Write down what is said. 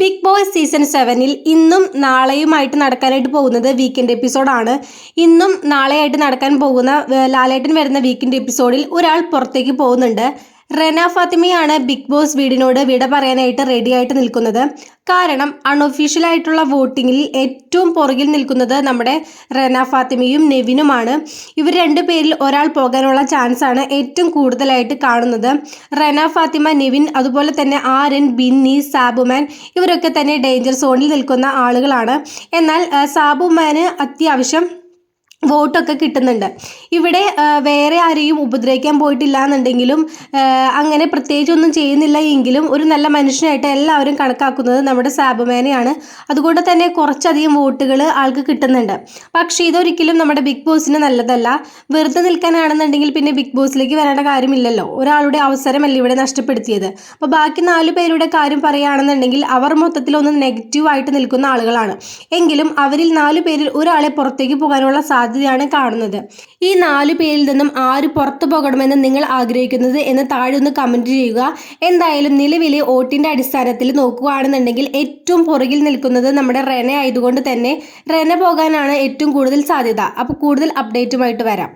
Big boss season സെവനിൽ ഇന്നും നാളെയുമായിട്ട് നടക്കാനായിട്ട് പോകുന്നത് വീക്കെൻഡ് എപ്പിസോഡാണ് ഇന്നും നാളെയായിട്ട് നടക്കാൻ പോകുന്ന ലാലേട്ടൻ വരുന്ന വീക്കെൻഡ് എപ്പിസോഡിൽ ഒരാൾ പുറത്തേക്ക് പോകുന്നുണ്ട്. റെന ഫാത്തിമയാണ് ബിഗ് ബോസ് വീടിനോട് വിട പറയാനായിട്ട് റെഡി ആയിട്ട് നിൽക്കുന്നത്. കാരണം അൺഒഫീഷ്യൽ ആയിട്ടുള്ള വോട്ടിങ്ങിൽ ഏറ്റവും പുറകിൽ നിൽക്കുന്നത് നമ്മുടെ റെന ഫാത്തിമയും നെവിനുമാണ്. ഇവർ രണ്ടു പേരിൽ ഒരാൾ പോകാനുള്ള ചാൻസ് ആണ് ഏറ്റവും കൂടുതലായിട്ട് കാണുന്നത്. റെന ഫാത്തിമ നെവിൻ അതുപോലെ തന്നെ ആര്യൻ ബിന്നി സാബുമാൻ ഇവരൊക്കെ തന്നെ ഡേഞ്ചർ സോണിൽ നിൽക്കുന്ന ആളുകളാണ്. എന്നാൽ സാബുമാന് അത്യാവശ്യം വോട്ടൊക്കെ കിട്ടുന്നുണ്ട്. ഇവിടെ വേറെ ആരെയും ഉപദ്രവിക്കാൻ പോയിട്ടില്ല എന്നുണ്ടെങ്കിലും അങ്ങനെ പ്രത്യേകിച്ചൊന്നും ചെയ്യുന്നില്ല എങ്കിലും ഒരു നല്ല മനുഷ്യനായിട്ട് എല്ലാവരും കണക്കാക്കുന്നത് നമ്മുടെ സാബുമേനെയാണ്. അതുകൊണ്ട് തന്നെ കുറച്ചധികം വോട്ടുകൾ ആൾക്ക് കിട്ടുന്നുണ്ട്. പക്ഷേ ഇതൊരിക്കലും നമ്മുടെ ബിഗ് ബോസിന് നല്ലതല്ല. വെറുതെ നിൽക്കാനാണെന്നുണ്ടെങ്കിൽ പിന്നെ ബിഗ് ബോസിലേക്ക് വരേണ്ട കാര്യമില്ലല്ലോ. ഒരാളുടെ അവസരമല്ല ഇവിടെ നഷ്ടപ്പെടുത്തിയത്. അപ്പോൾ ബാക്കി നാല് പേരുടെ കാര്യം പറയുകയാണെന്നുണ്ടെങ്കിൽ അവർ മൊത്തത്തിൽ ഒന്ന് നെഗറ്റീവായിട്ട് നിൽക്കുന്ന ആളുകളാണ്. എങ്കിലും അവരിൽ നാല് പേരിൽ ഒരാളെ പുറത്തേക്ക് പോകാനുള്ള സാധ്യതയാണ് കാണുന്നത്. ഈ നാലു പേരിൽ നിന്നും ആര് പുറത്തു പോകണമെന്ന് നിങ്ങൾ ആഗ്രഹിക്കുന്നത് എന്ന് താഴെ ഒന്ന് കമന്റ് ചെയ്യുക. എന്തായാലും നിലവിലെ വോട്ടിന്റെ അടിസ്ഥാനത്തിൽ നോക്കുകയാണെന്നുണ്ടെങ്കിൽ ഏറ്റവും പുറകിൽ നിൽക്കുന്നത് നമ്മുടെ റെന ആയതുകൊണ്ട് തന്നെ റെന പോകാനാണ് ഏറ്റവും കൂടുതൽ സാധ്യത. അപ്പോൾ കൂടുതൽ അപ്ഡേറ്റുമായിട്ട് വരാം.